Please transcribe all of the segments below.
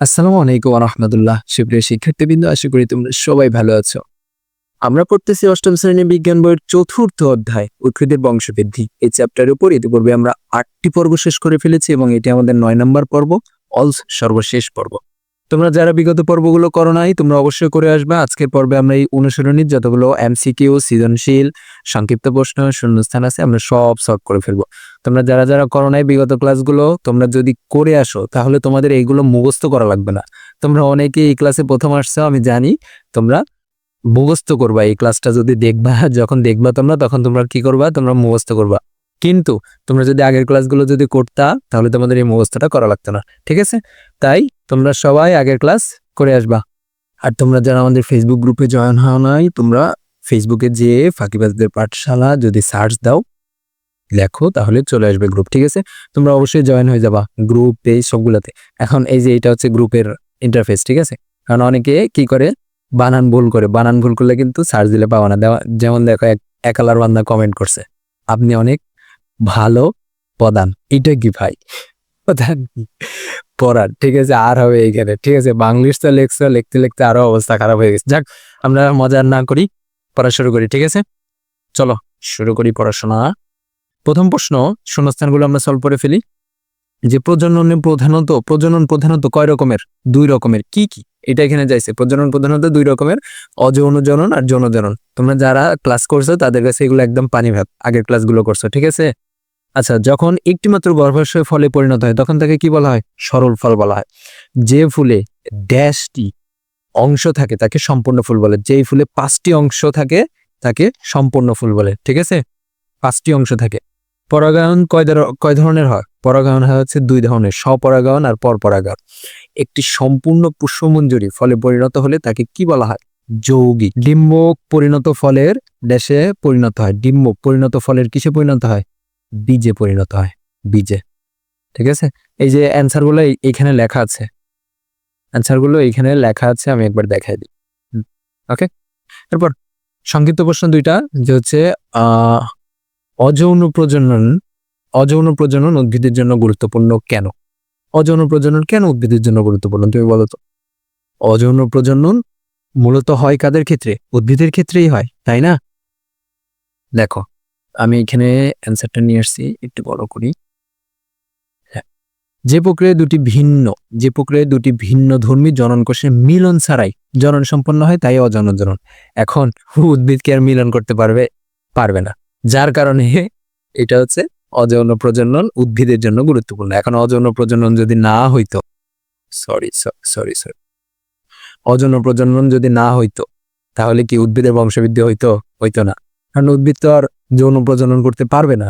আসসালামু আলাইকুম রহমতুল্লাহ। সুপ্রিয় শিক্ষার্থীবৃন্দ, আশা করি তোমরা সবাই ভালো আছো। আমরা পড়তেছি অষ্টম শ্রেণির বিজ্ঞান বইয়ের চতুর্থ অধ্যায় উদ্ভিদের বংশবৃদ্ধি। এই চ্যাপ্টারের উপর ইতিপূর্বে আমরা আটটি পর্ব শেষ করে ফেলেছি এবং এটি আমাদের নয় নম্বর পর্ব, অলস সর্বশেষ পর্ব। তোমরা যারা বিগত পর্বগুলো করো নাই, তোমরা অবশ্যই করে আসবে। আজকের পর্বে আমরা এই অনুসরণীর যতগুলো এমসিকিউ, সৃজনশীল, সংক্ষিপ্ত প্রশ্ন, শূন্যস্থান আছে, আমরা সব সলভ করে ফেলব। তোমরা যারা যারা করো নাই বিগত ক্লাসগুলো তোমরা যদি করে আসো, তাহলে তোমাদের এইগুলো মুখস্থ করা লাগবে না। তোমরা অনেকে এই ক্লাসে প্রথম আসছো, আমি জানি। তোমরা মুখস্থ করবা, এই ক্লাসটা যদি দেখবা, যখন দেখবা তোমরা, তখন তোমরা কি করবা? তোমরা মুখস্থ করবা। কিন্তু তোমরা যদি আগের ক্লাসগুলো যদি করতা, তাহলে তোমাদের এই মুখস্থটা করা লাগতো না, ঠিক আছে? তাই তোমরা সবাই আগের ক্লাস করে আসবা। আর তোমরা যারা আমাদের ফেসবুক গ্রুপে জয়েন হও নাই, তোমরা ফেসবুকে যে ফাঁকিবাজদের পাঠশালা যদি সার্চ দাও, লেখো, তাহলে চলে আসবে গ্রুপ ঠিক আছে? তোমরা অবশ্যই জয়েন হয়ে যাবা গ্রুপ পেজ সবগুলোতে। এখন এই যে এটা হচ্ছে গ্রুপের ইন্টারফেস ঠিক আছে? কারণ অনেকে কি করে? বানান ভুল করে। বানান ভুল করলে কিন্তু সার্চ দিলে পাওয়া না। দেওয়া যেমন দেখো, এক একালার বান্দা কমেন্ট করছে। আপনি অনেক ভালো প্রদান এটা কি ভাই? প্রধান কি? পড়ার। ঠিক আছে, আর হবে এইখানে। ঠিক আছে বাংলিশটা লেখছো, লিখতে লিখতে আরও অবস্থা খারাপ হয়ে গেছে। যাক, আমরা মজা না করি, পড়া শুরু করি, ঠিক আছে? চলো, শুরু করি পড়াশোনা। প্রথম প্রশ্ন, শূন্যস্থানগুলো আমরা সলভ করে ফেলি। যে প্রজনন প্রধানত প্রজনন প্রধানত কয় রকমের? দুই রকমের। কি কি? এটা এখানে যাইছে। প্রজনন প্রধানত দুই রকমের অযৌন জনন আর যৌন জনন তোমরা যারা ক্লাস করছ, তাদের কাছে এগুলো একদম পানি ভাব আগের ক্লাসগুলো করছ, ঠিক আছে? আচ্ছা যখন একটি মাত্র গর্ভাশয় ফলে পরিণত হয়, তখন তাকে কি বলা হয়? সরল ফল বলা হয়। যে ফুলে ড্যাশটি অংশ থাকে, তাকে সম্পূর্ণ ফুল বলে। যেই ফুলে পাঁচটি অংশ থাকে, তাকে সম্পূর্ণ ফুল বলে। ঠিক আছে? পাঁচটি অংশ থাকে। পরাগায়ন কয় কয় ধরনের হয়? পরাগায়ন হয় হচ্ছে দুই ধরনের, স্বপরাগায়ন আর পরপরাগায়ন। একটি সম্পূর্ণ পুষ্পমঞ্জুরি ফলে পরিণত হলে তাকে কি বলা হয়? যৌগিক। ডিম্বক পরিণত ফলের ড্যাশে পরিণত হয়। ডিম্বক পরিণত ফলের কিসে পরিণত হয়? বীজে পরিণত হয় বীজে ঠিক আছে? এই যে অ্যান্সারগুলো এইখানে লেখা আছে। অ্যান্সারগুলো এইখানে লেখা আছে, আমি একবার দেখাই দিই। ওকে এরপর সংক্ষিপ্ত প্রশ্ন দুইটা, যে হচ্ছে অযৌন প্রজনন অযৌন প্রজনন উদ্ভিদের জন্য গুরুত্বপূর্ণ কেন? অযৌন প্রজনন কেন উদ্ভিদের জন্য গুরুত্বপূর্ণ, তুমি বলো তো। অযৌন প্রজনন মূলত হয় কাদের ক্ষেত্রে? উদ্ভিদের ক্ষেত্রেই হয়, তাই না? দেখো আমি এখানে অ্যান্সারটা নিয়ে আসছি, একটু বড় করি। হ্যাঁ। যে প্রক্রিয়ায় দুটি ভিন্ন, যে প্রক্রিয়ায় দুটি ভিন্ন ধর্মী জনন কোষের মিলন ছাড়াই জনন সম্পন্ন হয়, তাই অজন জনন। এখন উদ্ভিদকে আর মিলন করতে পারবে? পারবে না। যার কারণে এটা হচ্ছে অযৌন প্রজনন উদ্ভিদের জন্য গুরুত্বপূর্ণ। এখন অযৌন প্রজনন যদি না হইতো সরি সরি সরি অযৌন প্রজনন যদি না হইতো, তাহলে কি উদ্ভিদের বংশবৃদ্ধি হইতো হইতো না। কারণ উদ্ভিদ তো আর যৌন প্রজনন করতে পারবে না।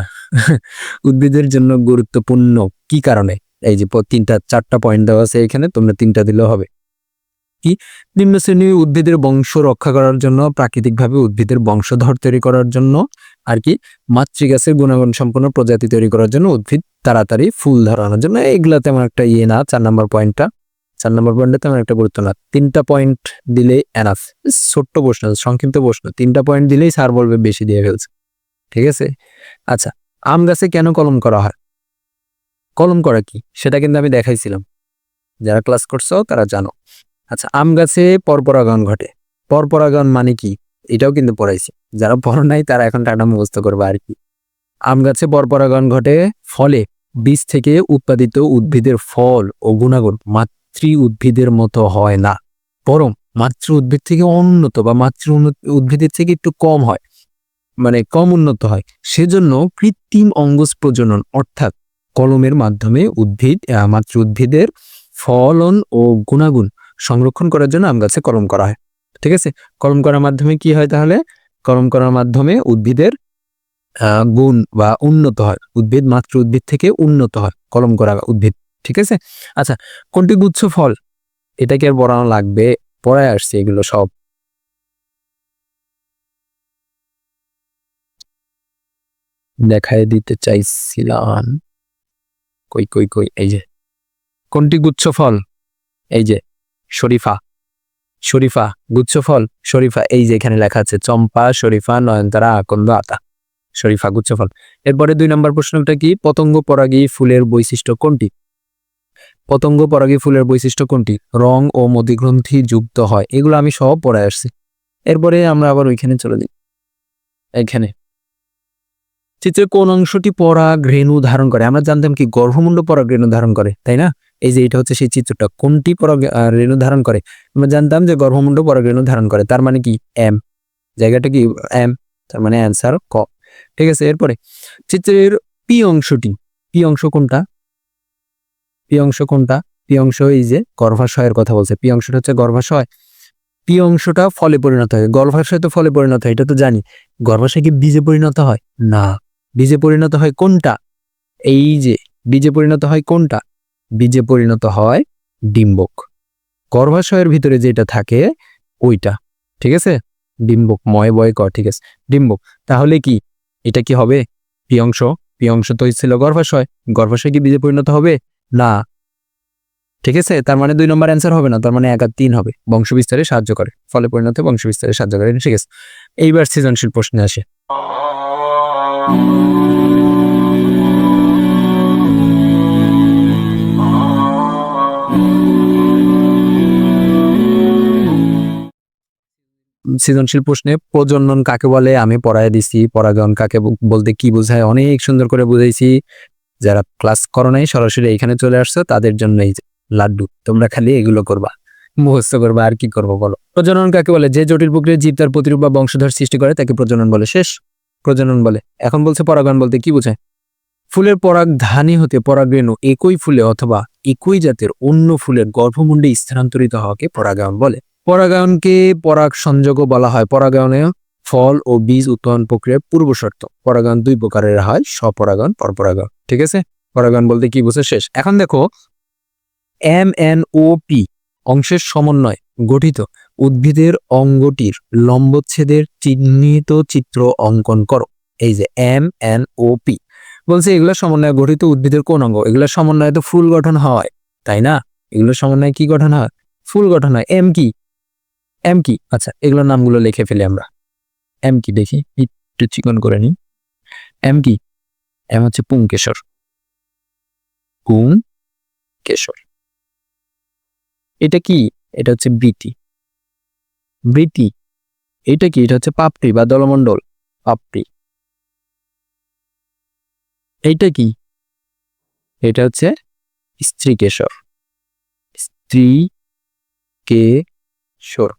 উদ্ভিদের জন্য গুরুত্বপূর্ণ কি কারণে? এই যে তিনটা, চারটা পয়েন্ট দেওয়া আছে এখানে, তোমরা তিনটা দিলেও হবে। কি? নিম্ন শ্রেণির উদ্ভিদের বংশ রক্ষা করার জন্য, প্রাকৃতিকভাবে উদ্ভিদের বংশধর তৈরি করার জন্য, আর কি? মাতৃগাছের গুণাগুণ সম্পন্ন প্রজাতি তৈরি করার জন্য উদ্ভিদ, তাড়াতাড়ি ফুল ধরানোর জন্য। এগুলা তেমন একটা ইয়ে না, চার নম্বর পয়েন্টটা চার নম্বর পয়েন্টটা তেমন একটা গুরুত্ব না। তিনটা পয়েন্ট দিলেই এনাফ ছোট্ট প্রশ্ন, সংক্ষিপ্ত প্রশ্ন। তিনটা পয়েন্ট দিলেই স্যার বলবে বেশি দিয়ে ফেলছে। ঠিক আছে? আচ্ছা আম গাছে কেন কলম করা হয়? কলম করা কি? সেটা কিন্তু আমি দেখাইছিলাম। যারা ক্লাস করছ, তারা জানো। আচ্ছা আম গাছে পরপরাগণ ঘটে। পরপরাগণ মানে কি? এটাও কিন্তু পড়াইছি। যারা পড়ো নাই, তারা এখন টাটা মুখস্থ করবে আর কি। আম গাছে পরপরাগণ ঘটে ফলে বীজ থেকে উৎপাদিত উদ্ভিদের ফল ও গুণাগুণ মাতৃ উদ্ভিদের মতো হয় না। বরং মাতৃ উদ্ভিদ থেকে উন্নত বা মাতৃ উদ্ভিদের থেকে একটু কম হয়। মানে কম উন্নত হয়। সেজন্য কৃত্রিম অঙ্গজ প্রজনন অর্থাৎ কলমের মাধ্যমে উদ্ভিদ মাতৃ উদ্ভিদের ফলন ও গুণাগুণ সংরক্ষণ করার জন্য আম গাছে কলম করা হয়। ঠিক আছে? কলম করার মাধ্যমে কি হয় তাহলে? কলম করার মাধ্যমে উদ্ভিদের গুণ বা উন্নত হয়। উদ্ভিদ, মাতৃ উদ্ভিদ থেকে উন্নত হয় কলম করা উদ্ভিদ। ঠিক আছে? আচ্ছা কোনটি গুচ্ছ ফল? এটা কি আর পড়ানো লাগবে? পড়ায় আসছে এগুলো সব। দেখায় দিতে চাইছিলাম। কই কই কই, এই যে। কোনটি গুচ্ছ ফল? এই যে, শরীফা। শরীফা, গুচ্ছ ফল? শরীফা, এই যে এখানে লেখা আছে, চম্পা, শরীফা, নয়নতারা, আকন্দ, আতা। শরীফা, গুচ্ছ ফল। এরপরে দুই নম্বর প্রশ্নটা কি? পতঙ্গ পরাগী ফুলের বৈশিষ্ট্য কোনটি? পতঙ্গ পরাগী ফুলের বৈশিষ্ট্য কোনটি? রং ও মদিগ্রন্থি যুক্ত হয়। এগুলো আমি সব পড়ে আসছি। এরপরে আমরা আবার ওইখানে চলে যাই। এখানে। চিত্রের কোন অংশটি পরাগ রেণু ধারণ করে? আমরা জানতাম কি গর্ভমুণ্ড পরাগ রেণু ধারণ করে তাই না? এই যে এটা হচ্ছে সেই চিত্রটা কোনটি আহ, রেণু ধারণ করে? আমরা জানতাম যে গর্ভমুণ্ড পরাগ রেণু ধারণ করে তার মানে কি এম। জায়গাটা কি এম? তার মানে অ্যান্সার ক। ঠিক আছে এরপরে চিত্রের পি অংশটি পি অংশ কোনটা? পি অংশ কোনটা? পি অংশ এই যে গর্ভাশয়ের কথা বলছে পি অংশটা হচ্ছে গর্ভাশয়। পি অংশটা ফলে পরিণত হয় গর্ভাশয় তো ফলে পরিণত হয় এটা তো জানি। গর্ভাশয় কি বীজে পরিণত হয়? না। বীজে পরিণত হয় কোনটা? এই যে, বীজে পরিণত হয় কোনটা? বীজে পরিণত হয় ডিম্বক। গর্ভাশয়ের ভিতরে যেটা থাকে, ওইটা, ঠিক আছে? ডিম্বক, ময়, বয়, ক, ঠিক আছে? ডিম্বক, তাহলে কি? এটা কি হবে? পিয়ংশ পিয়ংশ তো ছিল গর্ভাশয়। গর্ভাশয় কি বীজে পরিণত হবে? না। ঠিক আছে? তার মানে দুই নম্বর অ্যান্সার হবে না, তার মানে এক আর তিন হবে। বংশ বিস্তারে সাহায্য করে। ফলে পরিণত বংশ বিস্তারে সাহায্য করে। ঠিক আছে? এইবার সৃজনশীল প্রশ্নে আসে। সৃজনশীল প্রশ্নে প্রজনন কাকে বলে? আমি পড়ায় দিছি, পরাগায়ন কাকে বলতে কি বোঝায়? অনেক সুন্দর করে বুঝাইছি। যারা ক্লাস করো নাই, সরাসরি এখানে চলে আসছো, তাদের জন্য এই লাড্ডু। তোমরা খালি এগুলো করবা, মুখস্থ করবা, আর কি করব বলো? প্রজনন কাকে বলে? যে জটিল প্রক্রিয়া জীব তার প্রতিরূপ বা বংশধর সৃষ্টি করে, তাকে প্রজনন বলে। শেষ। প্রজনন বলে। এখন বলছে পরাগায়ন বলতে কি বোঝায়? ফুলের পরাগ ধানী হতে পরাগরেণু একই ফুলে অথবা একই জাতের অন্য ফুলের গর্ভমুণ্ডে স্থানান্তরিত হওয়াকে পরাগায়ন বলে। পরাগায়নকে পরাগ সংযোগও বলা হয়। পরাগায়নে ফল ও বীজ উৎপাদন প্রক্রিয়ার পূর্ব শর্ত। পরাগায়ন দুই প্রকারের হয়, স্বপরাগায়ন, পরপরাগায়ন। ঠিক আছে? পরাগায়ন বলতে কি বুঝে শেষ? এখন দেখো এম এন ও পি অংশের সমন্বয়। গঠিত। উদ্ভিদের অঙ্গটির লম্বচ্ছেদের চিহ্নিত চিত্র অঙ্কন করো। এই যে এম এন ও পি বলছে এগুলো সমন্বয়ে গঠিত উদ্ভিদের কোন অঙ্গ? এগুলো সমন্বয়ে তো ফুল গঠন হয়, তাই না? এগুলো সমন্বয়ে কি গঠন হয়? ফুল গঠন হয়। এম কি? এম কি? আচ্ছা এগুলোর নামগুলো লিখে ফেলি আমরা। এম কি? দেখি, একটু চিকন করে নিই। এম কি? এম হচ্ছে পুংকেশর। পুং কেশর এটা কি? এটা হচ্ছে বৃতি বৃতি এটা কি? এটা হচ্ছে পাপড়ি বা দলমণ্ডল, পাপড়ি। এইটা কি? এটা হচ্ছে স্ত্রী কেশর স্ত্রী কেশর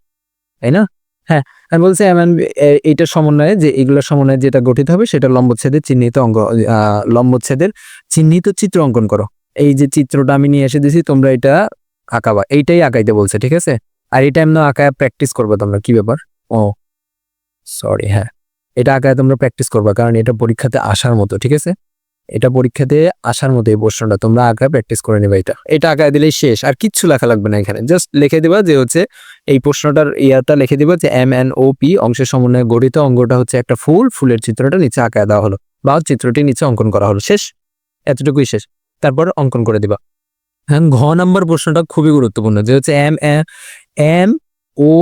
তাই না? হ্যাঁ আমি বলছি এমন এইটা সমন্বয়ে যে, এগুলোর সমন্বয়ে যেটা গঠিত হবে সেটা লম্বচ্ছেদের চিহ্নিত অঙ্গ লম্বচ্ছেদের চিহ্নিত চিত্র অঙ্কন করো। এই যে চিত্রটা আমি নিয়ে এসে দিছি তোমরা এটা আঁকাবা, এইটাই আঁকাইতে বলছে, ঠিক আছে? আর এটা এমন আঁকায় প্র্যাকটিস করবে তোমরা, কি ব্যাপার? ও সরি হ্যাঁ। এটা আঁকায় তোমরা প্র্যাকটিস করবা, কারণ এটা পরীক্ষাতে আসার মতো, ঠিক আছে? এটা পরীক্ষাতে আসার মতো এই প্রশ্নটা, তোমরা আঁকায় প্র্যাকটিস করে নেবে এটা। এটা আঁকায় দিলেই শেষ, আর কিচ্ছু লেখা লাগবে না এখানে। জাস্ট লিখে দিবা যে হচ্ছে, এই প্রশ্নটার ইয়াটা লিখে দিবা যে এম এন ও পি অংশের সমন্বয়ে গঠিত অঙ্গটা হচ্ছে একটা ফুল, ফুলের চিত্রটা নিচে আঁকায় দেওয়া হলো, বা চিত্রটি নিচে অঙ্কন করা হলো, শেষ? এতটুকুই শেষ। তারপর অঙ্কন করে দিবা। হ্যাঁ ঘ নাম্বার প্রশ্নটা খুবই গুরুত্বপূর্ণ, যে হচ্ছে এম এম, ও,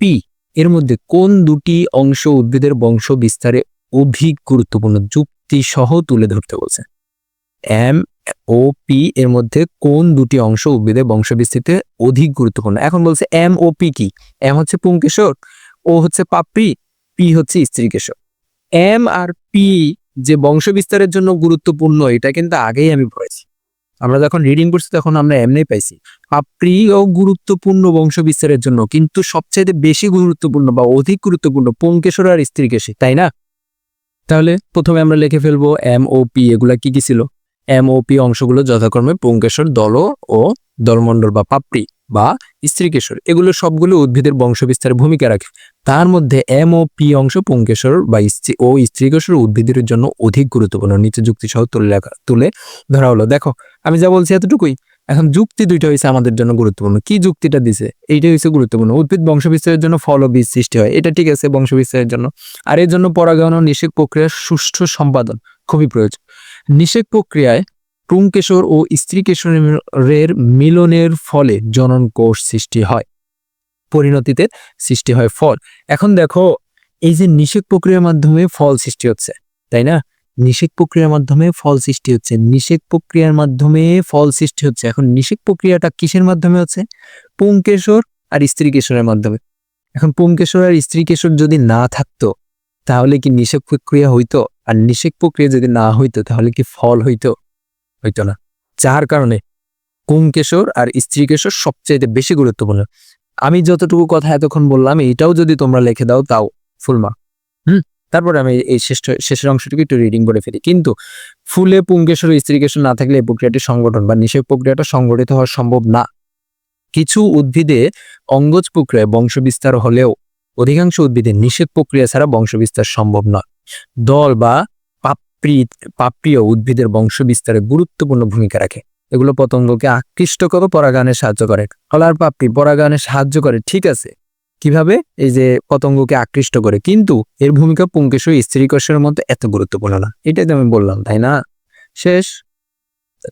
পি, এর মধ্যে কোন দুটি অংশ উদ্ভিদের বংশ বিস্তারে অধিক গুরুত্বপূর্ণ? যুক্তি সহ তুলে ধরতে বলছে। এম, ও, পি, এর মধ্যে কোন দুটি অংশ উদ্ভিদের বংশ বিস্তৃতিতে অধিক গুরুত্বপূর্ণ? এখন বলছে এম, ও, পি কি? এম হচ্ছে পুংকেশর, ও হচ্ছে পাপড়ি, পি হচ্ছে স্ত্রীকেশর। এম আর পি যে বংশ বিস্তারের জন্য গুরুত্বপূর্ণ, এটা কিন্তু আগেই আমি পড়েছি। আমরা যখন রিডিং করছি তখন আমরা এমনি পাইছি। আপ্রিয় গুরুত্বপূর্ণ বংশ বিস্তারের জন্য, কিন্তু সবচাইতে বেশি গুরুত্বপূর্ণ বা অধিক গুরুত্বপূর্ণ পঙ্কেশ্বর আর স্ত্রী কেশে, তাই না? তাহলে প্রথমে আমরা লিখে ফেলব এম ও পি, এগুলা কি কি ছিল? এম ও পি অংশগুলো যথাক্রমে পঙ্কেশ্বর, দল ও দলমণ্ডল বা পাপড়ি। বা স্ত্রীকেশর, এগুলো সবগুলো উদ্ভিদের বংশ বিস্তারে ভূমিকা রাখে। তার মধ্যে এম ও পি অংশ পুংকেশর বা স্ত্রী ও স্ত্রীকেশর উদ্ভিদের জন্য অধিক গুরুত্বপূর্ণ। নিচে যুক্তি সহ তুলে তুলে ধরা হলো। দেখো, আমি যা বলছি এতটুকুই। এখন যুক্তি দুইটা হয়েছে আমাদের জন্য গুরুত্বপূর্ণ। কি যুক্তিটা দিছে? এইটা হচ্ছে গুরুত্বপূর্ণ। উদ্ভিদ বংশ বিস্তারের জন্য ফল ও বীজ সৃষ্টি হয়। এটা ঠিক আছে বংশ বিস্তারের জন্য। আর এর জন্য পরাগায়ন ও নিষেক প্রক্রিয়ার সুষ্ঠু সম্পাদন খুবই প্রয়োজন। নিষেক প্রক্রিয়ায় পুংকেশর ও স্ত্রীকেশরের মিলনের ফলে জনন কোষ সৃষ্টি হয়। পরিণতিতে সৃষ্টি হয় ফল। এখন দেখো, এই যে নিষেক প্রক্রিয়ার মাধ্যমে ফল সৃষ্টি হচ্ছে, তাই না? নিষেক প্রক্রিয়ার মাধ্যমে ফল সৃষ্টি হচ্ছে, নিষেক প্রক্রিয়ার মাধ্যমে ফল সৃষ্টি হচ্ছে। এখন নিষেক প্রক্রিয়াটা কিসের মাধ্যমে হচ্ছে? পুংকেশর আর স্ত্রী কেশরের মাধ্যমে। এখন পুংকেশর আর স্ত্রী কেশর যদি না থাকতো, তাহলে কি নিষেক প্রক্রিয়া হইতো? আর নিষেক প্রক্রিয়া যদি না হইতো, তাহলে কি ফল হইতো? হইতো না। যার কারণে পুংকেশর আর স্ত্রী কেশর সবচেয়ে বেশি গুরুত্বপূর্ণ। আমি যতটুকু কথা এতক্ষণ বললাম এইটাও যদি তোমরা লিখে দাও, তাও ফুলমা হুম? তারপরে আমি এই শেষ শেষের অংশটুকু একটু রিডিং করে ফেলি। কিন্তু ফুলে পুংকেশর ও স্ত্রীকেশর না থাকলে এই প্রক্রিয়াটি সংগঠন বা নিষেক প্রক্রিয়াটা সংগঠিত হওয়া সম্ভব না। কিছু উদ্ভিদে অঙ্গজ প্রক্রিয়ায় বংশবিস্তার হলেও অধিকাংশ উদ্ভিদে নিষেক প্রক্রিয়া ছাড়া বংশবিস্তার সম্ভব নয়। দল বা পাপড়ি পাপড়িও উদ্ভিদের বংশবিস্তারে গুরুত্বপূর্ণ ভূমিকা রাখে। এগুলো পতঙ্গকে আকৃষ্ট করে পরাগায়নে সাহায্য করে। কলার পাপড়ি পরাগায়নে সাহায্য করে, ঠিক আছে। কীভাবে? এই যে পতঙ্গকে আকৃষ্ট করে। কিন্তু এর ভূমিকা পুঙ্কেশ স্ত্রী কোষের মধ্যে এত গুরুত্বপূর্ণ না। এটাই তো আমি বললাম, তাই না? শেষ।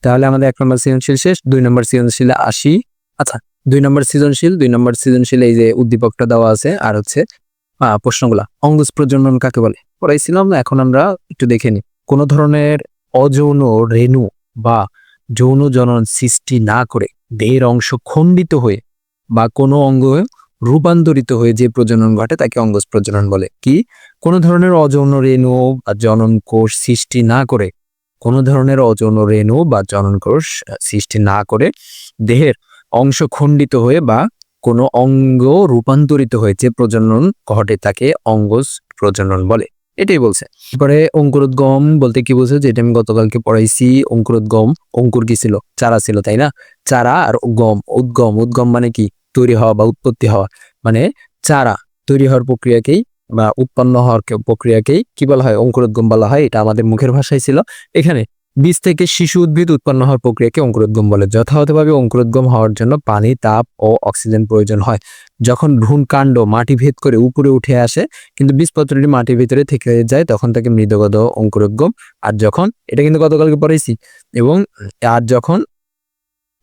তাহলে আমাদের এক নম্বর সৃজনশীল শেষ। দুই নম্বর সৃজনশীল আসি আচ্ছা দুই নম্বর সৃজনশীল, দুই নম্বর সৃজনশীল এই যে উদ্দীপকটা দেওয়া আছে, আর হচ্ছে প্রশ্নগুলা। অঙ্গজ প্রজনন কাকে বলে? পড়াইছিলাম না এখন আমরা একটু দেখে নিই। কোনো ধরনের অযৌন রেণু বা যৌন জনন সৃষ্টি না করে দেহের অংশ খণ্ডিত হয়ে বা কোনো অঙ্গ রূপান্তরিত হয়ে যে প্রজনন ঘটে তাকে অঙ্গজ প্রজনন বলে। কি? কোনো ধরনের অযৌন রেণু বা জনন কোষ সৃষ্টি না করে, কোনো ধরনের অযৌন রেণু বা জনন কোষ সৃষ্টি না করে দেহের অংশ খণ্ডিত হয়ে বা কোনো অঙ্গ রূপান্তরিত হয়ে যে প্রজনন ঘটে তাকে অঙ্গজ প্রজনন বলে। এটাই বলছে। এরপরে অঙ্কুরোদ্গম বলতে কি বলছে যেটা আমি গতকালকে পড়াইছি অঙ্কুরোদ্গম অঙ্কুর কি ছিল? চারা ছিল, তাই না? চারা আর গম, উদ্গম। উদ্গম মানে কি? তৈরি হওয়া বা উৎপত্তি হওয়া। মানে চারা তৈরি হওয়ার প্রক্রিয়াকেই বা উৎপন্ন হওয়ার প্রক্রিয়াকেই কি বলা হয়? অঙ্কুরোদ্গম বলা হয়। এটা আমাদের মুখের ভাষায় ছিল। এখানে বীজ থেকে শিশু উদ্ভিদ উৎপন্ন হওয়ার প্রক্রিয়াকে অঙ্কুরোদ্গম বলে। যথাযথভাবে অঙ্কুরোদ্গম হওয়ার জন্য পানি, তাপ ও অক্সিজেন প্রয়োজন হয়। যখন ভ্রূণ কাণ্ড মাটি ভেদ করে উপরে উঠে আসে, কিন্তু বীজপত্রটি মাটির ভিতরে থেকে যায়, তখন তাকে মৃদগত অঙ্কুরোদ্গম। আর যখন, এটা কিন্তু গতকালকে পড়েছি, এবং আর যখন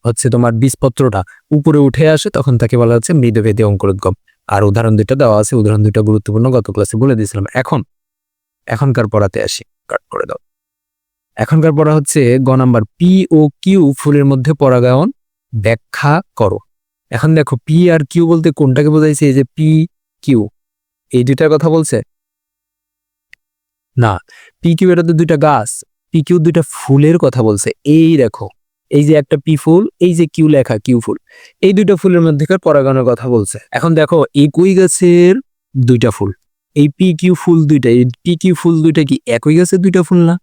হচ্ছে তোমার বীজপত্রটা উপরে উঠে আসে, তখন তাকে বলা হচ্ছে মৃদভেদী অঙ্কুরোদ্গম। আর উদাহরণ দুইটা দেওয়া আছে, উদাহরণ দুইটা গুরুত্বপূর্ণ গত ক্লাসে বলে দিয়েছিলাম। এখন, এখনকার পড়াতে আসি। কাট করে দাও। এখনকার পড়া হচ্ছে গ নাম্বার পি ও কিউ ফুলের মধ্যে পরাগায়ন ব্যাখ্যা করো। এখন দেখো পি আর কিউ বলতে কোনটাকে বোঝাইছে? এই যে পি কিউ এই দুইটার কথা বলছে? না পি কিউ এটা তো দুইটা গাছ। পি কিউ দুইটা ফুলের কথা বলছে। এই দেখো, এই যে একটা পি ফুল, এই যে কিউ লেখা কিউ ফুল, এই দুইটা ফুলের মধ্যেকার পরাগায়নের কথা বলছে। এখন দেখো, একই গাছের দুইটা ফুল। এই পি কিউ ফুল দুইটা, এই পি কিউ ফুল দুইটা কি একই গাছের দুইটা ফুল না?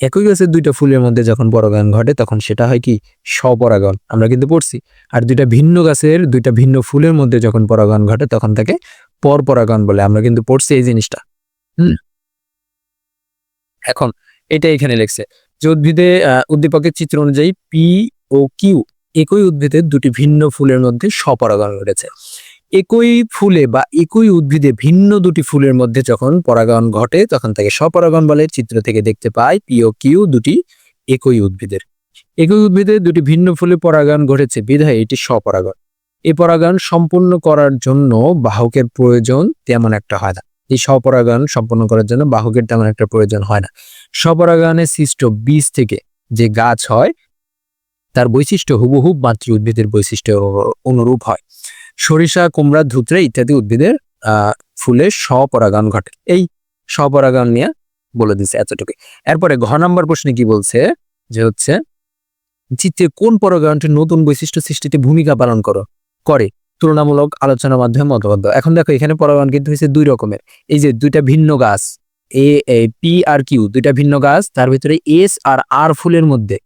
একই গাছের দুইটা ফুলের মধ্যে যখন পরাগায়ন ঘটে, তখন সেটা হয় কি? স্বপরাগন আমরা কিন্তু পড়ছি। আর দুইটা ভিন্ন গাছের দুইটা ভিন্ন ফুলের মধ্যে যখন পরাগায়ন ঘটে, তখন তাকে পরপরাগন বলে। আমরা কিন্তু পড়ছি এই জিনিসটা। হুম? এখন এটা এখানে লেখছে। যে উদ্ভিদে উদ্দীপকের চিত্র অনুযায়ী পি ও কিউ একই উদ্ভিদের দুটি ভিন্ন ফুলের মধ্যে স্বপরাগন ঘটেছে। একই ফুলে বা একই উদ্ভিদে ভিন্ন দুটি ফুলের মধ্যে যখন পরাগায়ন ঘটে, তখন তাকে স্বপরাগন বলে চিত্র থেকে দেখতে পাই। পিও কিউ দুটি একই উদ্ভিদের। একই উদ্ভিদে দুটি ভিন্ন ফুলে পরাগায়ন ঘটেছে। বিধায় এটি স্বপরাগন এই পরাগায়ন সম্পূর্ণ করার জন্য বাহকের প্রয়োজন তেমন একটা হয় না। এই স্বপরাগায়ন সম্পন্ন করার জন্য বাহকের তেমন একটা প্রয়োজন হয় না। স্বপরাগায়নে সৃষ্ট বীজ থেকে যে গাছ হয়, তার বৈশিষ্ট্য হুবহুব মাতৃ উদ্ভিদের বৈশিষ্ট্য অনুরূপ হয়। সরিষা, কুমড়া, ধুতরা ইত্যাদি উদ্ভিদের ফুলে স্বপরাগায়ন ঘটে। এই স্বপরাগায়ন নিয়ে বলে দিচ্ছে এতটুকু এরপরে ঘ নাম্বার প্রশ্নে কি বলছে? যে হচ্ছে, চিত্রে কোন পরাগায়নটি নতুন বৈশিষ্ট্য সৃষ্টিতে ভূমিকা পালন করো, করে? তুলনামূলক আলোচনার মাধ্যমে মতবাদ এখন দেখো, এখানে পরাগায়ন কিন্তু হয়েছে দুই রকমের। এই যে দুইটা ভিন্ন গাছ এ, পি আর কিউ, দুইটা ভিন্ন গাছ, তার ভিতরে এস আর আর ফুলের মধ্যে,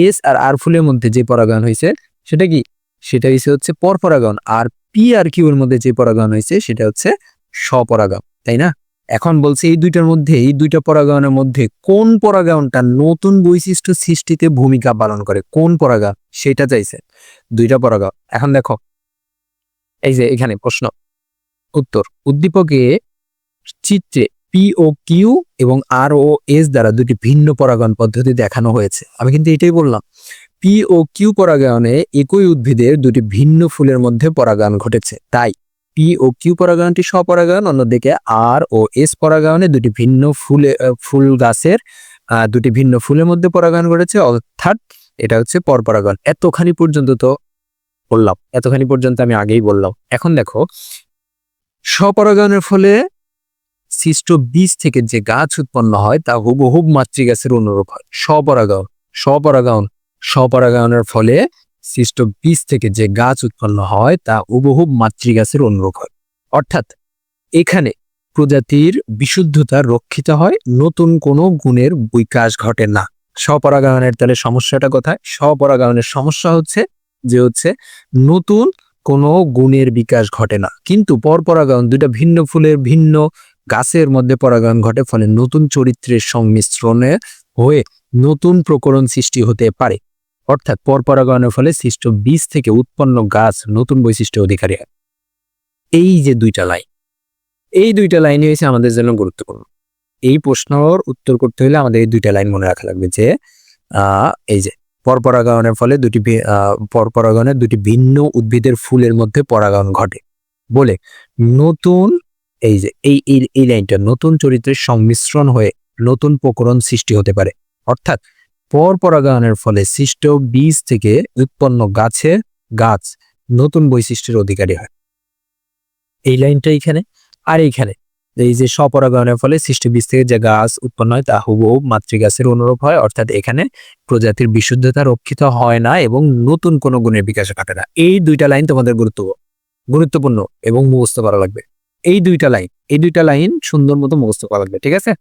এস আর আর ফুলের মধ্যে যে পরাগায়ন হয়েছে, সেটা কি? সেটা হয়েছে হচ্ছে পরপরাগণ। আর পি আর কিউ এর মধ্যে যে পরাগায়ন হয়েছে সেটা হচ্ছে স্বপরাগণ তাই না? এখন বলছে এই দুইটার মধ্যে, এই দুইটা পরাগায়নের মধ্যে কোন পরাগায়নটা নতুন বৈশিষ্ট্য সৃষ্টিতে ভূমিকা পালন করে? কোন পরাগায়ন সেটা চাইছে। দুইটা পরাগায়ন এখন দেখো, এই যে এখানে প্রশ্ন। উত্তর, উদ্দীপকে চিত্রে পি ও কিউ এবং আর ও এস দ্বারা দুটি ভিন্ন পরাগায়ন পদ্ধতি দেখানো হয়েছে। আমি কিন্তু এটাই বললাম। পি ও কিউ পরাগায়নে একই উদ্ভিদের দুটি ভিন্ন ফুলের মধ্যে পরাগায়ন ঘটেছে। তাই পি ও কিউ পরাগায়নটি স্বপরাগায়ন, অন্যদিকে আর ও এস পরাগায়নে দুটি ভিন্ন ফুলে ফুল গাছের দুটি ভিন্ন ফুলের মধ্যে পরাগায়ন ঘটেছে, অর্থাৎ এটা হচ্ছে পরপরাগায়ন এতখানি পর্যন্ত তো বললাম, এতখানি পর্যন্ত আমি আগেই বললাম। এখন দেখো, স্বপরাগায়নের ফলে সৃষ্ট বীজ থেকে যে গাছ উৎপন্ন হয়, তা হুবহুব মাতৃগাছের অনুরূপ হয়। স্বপরাগায়ন স্বপরাগায়ন স্বপরাগায়নের ফলে সৃষ্ট বীজ থেকে যে গাছ উৎপন্ন হয়, তা হুবহুব মাতৃগাছের অনুরূপ হয়। অর্থাৎ এখানে প্রজাতির বিশুদ্ধতা রক্ষিত হয়, নতুন কোনো গুণের বিকাশ ঘটে না। স্বপরাগায়নের তাহলে সমস্যাটা কোথায়? স্বপরাগায়নের সমস্যা হচ্ছে যে হচ্ছে নতুন কোনো গুণের বিকাশ ঘটে না। কিন্তু পরপরাগায়ন দুটা ভিন্ন ফুলের ভিন্ন গাছের মধ্যে পরাগায়ন ঘটে, ফলে নতুন চরিত্রের সংমিশ্রণে হয়ে নতুন প্রকরণ সৃষ্টি হতে পারে। অর্থাৎ পরপরাগায়নের ফলে সৃষ্ট বীজ থেকে উৎপন্ন গাছ নতুন বৈশিষ্ট্য অধিকারী হয়। এই যে দুইটা লাইন, এই দুইটা লাইনই হয়েছে আমাদের জন্য গুরুত্বপূর্ণ। এই প্রশ্নর উত্তর করতে হলে আমাদের এই দুইটা লাইন মনে রাখা লাগবে যে এই যে পরপরাগায়নের ফলে দুটি পরপরাগায়নের দুটি ভিন্ন উদ্ভিদের ফুলের মধ্যে পরাগায়ন ঘটে। বলে নতুন, এই যে এই এই লাইনটা নতুন চরিত্রের সংমিশ্রণ হয়ে নতুন প্রকরণ সৃষ্টি হতে পারে। অর্থাৎ পরপরাগায়নের ফলে সৃষ্ট বীজ থেকে উৎপন্ন গাছে গাছ নতুন বৈশিষ্ট্যের অধিকারী হয়। এই লাইনটা এইখানে। আর এইখানে এই যে স্বপরাগায়নের ফলে সৃষ্ট বীজ থেকে যে গাছ উৎপন্ন হয়, তা হুবহু মাতৃগাছের অনুরূপ হয়। অর্থাৎ এখানে প্রজাতির বিশুদ্ধতা রক্ষিত হয় না এবং নতুন কোনো গুণের বিকাশ ঘটে না। এই দুইটা লাইন তোমাদের গুরুত্ব, গুরুত্বপূর্ণ এবং মুখস্থ করা লাগবে। এই দুইটা লাইন, এই দুইটা লাইন সুন্দর মতো মুখস্থ করা লাগবে, ঠিক আছে?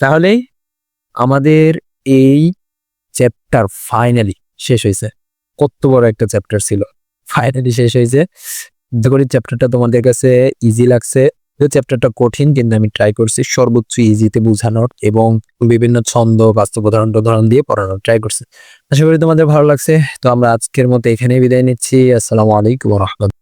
তাহলে আমাদের এই চ্যাপ্টার ফাইনালি শেষ হয়েছে। কত বড় একটা চ্যাপ্টার ছিল। ফাইনালি শেষ হয়েছে। করি চ্যাপ্টারটা তোমাদের কাছে ইজি লাগছে। চ্যাপ্টারটা কঠিন, কিন্তু আমি ট্রাই করছি সর্বোচ্চ ইজিতে বোঝানোর এবং বিভিন্ন ছন্দ, বাস্তব উদাহরণ উদাহরণ দিয়ে পড়ানোর ট্রাই করছি। আশা করি তোমাদের ভালো লাগছে। তো আমরা আজকের মতো এখানেই বিদায় নিচ্ছি। আসসালামু আলাইকুম রহমতুল্লাহ।